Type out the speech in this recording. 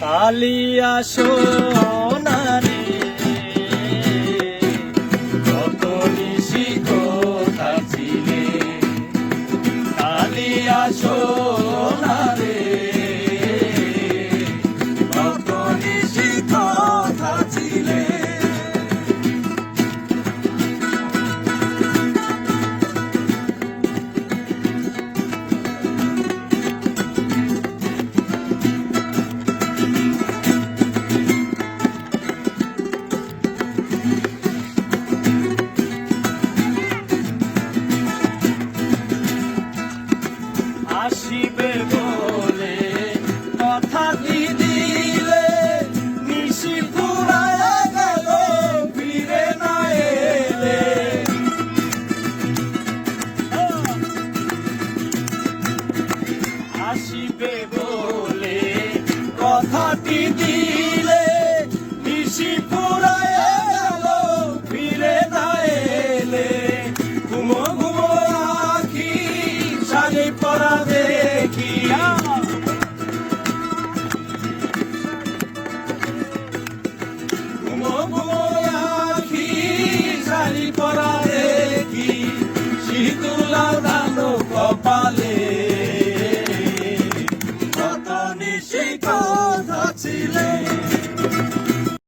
কালিয়া আসিবে বলে কথা দিলে? নিশি পুরায় গেল ফিরে না এলে। আসিবে বলে শাড়ি পরাবে কি শাড়ি পরাবে কি শীতুলা দানো কপালে। কত নিশি কথা ছিলে